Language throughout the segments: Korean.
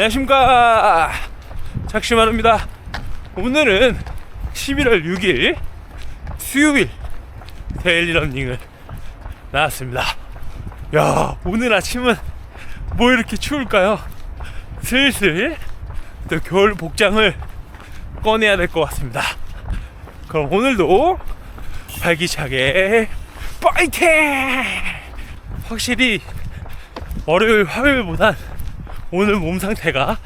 안녕하십니까. 작심하루입니다. 오늘은 11월 6일 수요일 데일리 런닝을 나왔습니다. 야 오늘 아침은 뭐 이렇게 추울까요? 슬슬 또 겨울 복장을 꺼내야 될 것 같습니다. 그럼 오늘도 발기차게 파이팅! 확실히 월요일 화요일보단 오늘 몸 상태가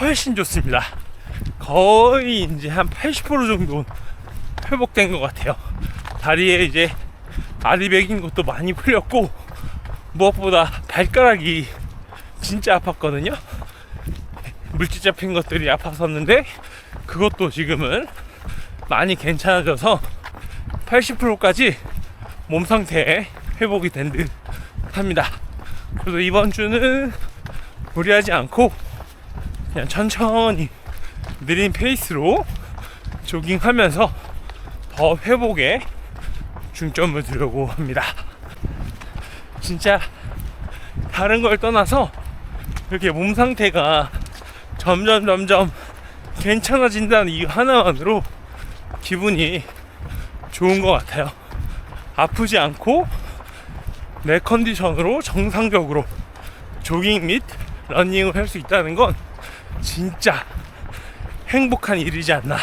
훨씬 좋습니다. 거의 이제 한 80% 정도 회복된 것 같아요. 다리에 이제 베긴 것도 많이 풀렸고 무엇보다 발가락이 진짜 아팠거든요. 물집 잡힌 것들이 아팠었는데 그것도 지금은 많이 괜찮아져서 80%까지 몸 상태 회복이 된 듯 합니다. 그래서 이번 주는 무리하지 않고 그냥 천천히 느린 페이스로 조깅하면서 더 회복에 중점을 두려고 합니다. 진짜 다른 걸 떠나서 이렇게 몸 상태가 점점 점점 괜찮아진다는 이유 하나만으로 기분이 좋은 것 같아요. 아프지 않고 내 컨디션으로 정상적으로 조깅 및 러닝을 할 수 있다는 건 진짜 행복한 일이지 않나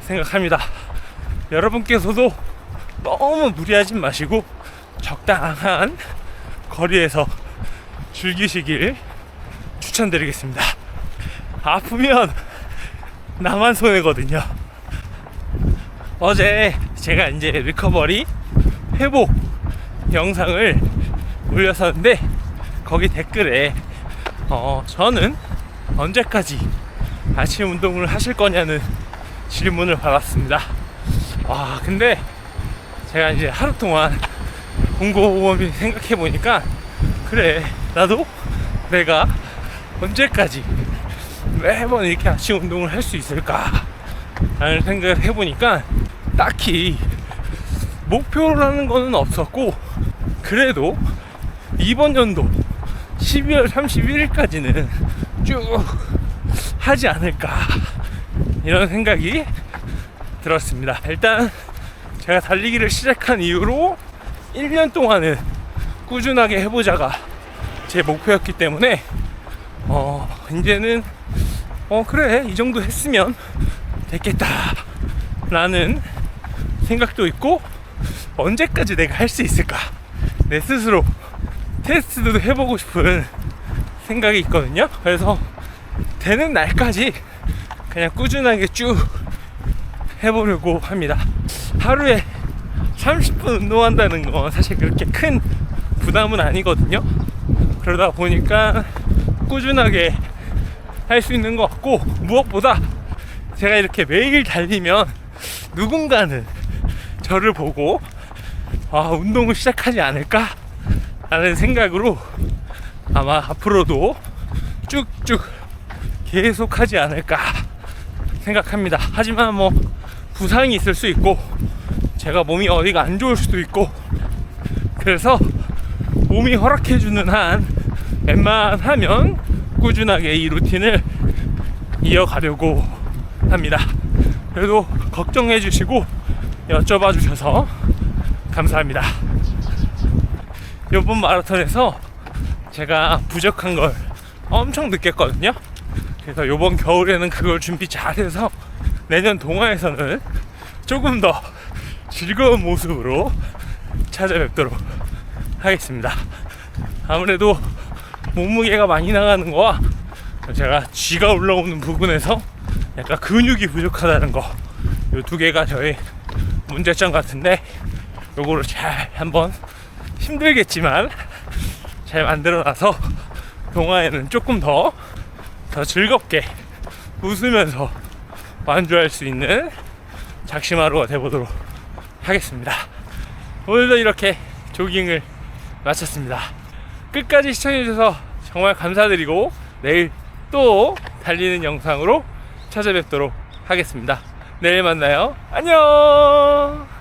생각합니다. 여러분께서도 너무 무리하지 마시고 적당한 거리에서 즐기시길 추천드리겠습니다. 아프면 나만 손해거든요. 어제 제가 이제 리커버리 회복 영상을 올렸었는데 거기 댓글에 어 저는 언제까지 아침 운동을 하실 거냐는 질문을 받았습니다. 와 근데 제가 이제 하루 동안 곰곰이 생각해 보니까 그래 나도 내가 언제까지 매번 이렇게 아침 운동을 할 수 있을까 라는 생각을 해보니까 딱히 목표라는 거는 없었고 그래도 이번 연도 12월 31일까지는 쭉 하지 않을까 이런 생각이 들었습니다. 일단 제가 달리기를 시작한 이후로 1년 동안은 꾸준하게 해보자가 제 목표였기 때문에 어 이제는 어 그래 이 정도 했으면 됐겠다 라는 생각도 있고 언제까지 내가 할 수 있을까 내 스스로 테스트도 해보고 싶은 생각이 있거든요 그래서 되는 날까지 그냥 꾸준하게 쭉 해보려고 합니다 하루에 30분 운동한다는 건 사실 그렇게 큰 부담은 아니거든요 그러다 보니까 꾸준하게 할 수 있는 것 같고 무엇보다 제가 이렇게 매일 달리면 누군가는 저를 보고 아, 운동을 시작하지 않을까? 라는 생각으로 아마 앞으로도 쭉쭉 계속 하지 않을까 생각합니다. 하지만 뭐 부상이 있을 수 있고 제가 몸이 어디가 안 좋을 수도 있고 그래서 몸이 허락해주는 한 웬만하면 꾸준하게 이 루틴을 이어가려고 합니다. 그래도 걱정해 주시고 여쭤봐 주셔서 감사합니다. 이번 마라톤에서 제가 부족한 걸 엄청 느꼈거든요. 그래서 이번 겨울에는 그걸 준비 잘해서 내년 동화에서는 조금 더 즐거운 모습으로 찾아뵙도록 하겠습니다. 아무래도 몸무게가 많이 나가는 거와 제가 쥐가 올라오는 부분에서 약간 근육이 부족하다는 거 이 두 개가 저의 문제점 같은데 요거를 잘 한번 힘들겠지만 잘 만들어놔서 동화에는 조금 더 더 즐겁게 웃으면서 완주할 수 있는 작심하루가 되보도록 하겠습니다. 오늘도 이렇게 조깅을 마쳤습니다. 끝까지 시청해주셔서 정말 감사드리고 내일 또 달리는 영상으로 찾아뵙도록 하겠습니다. 내일 만나요. 안녕!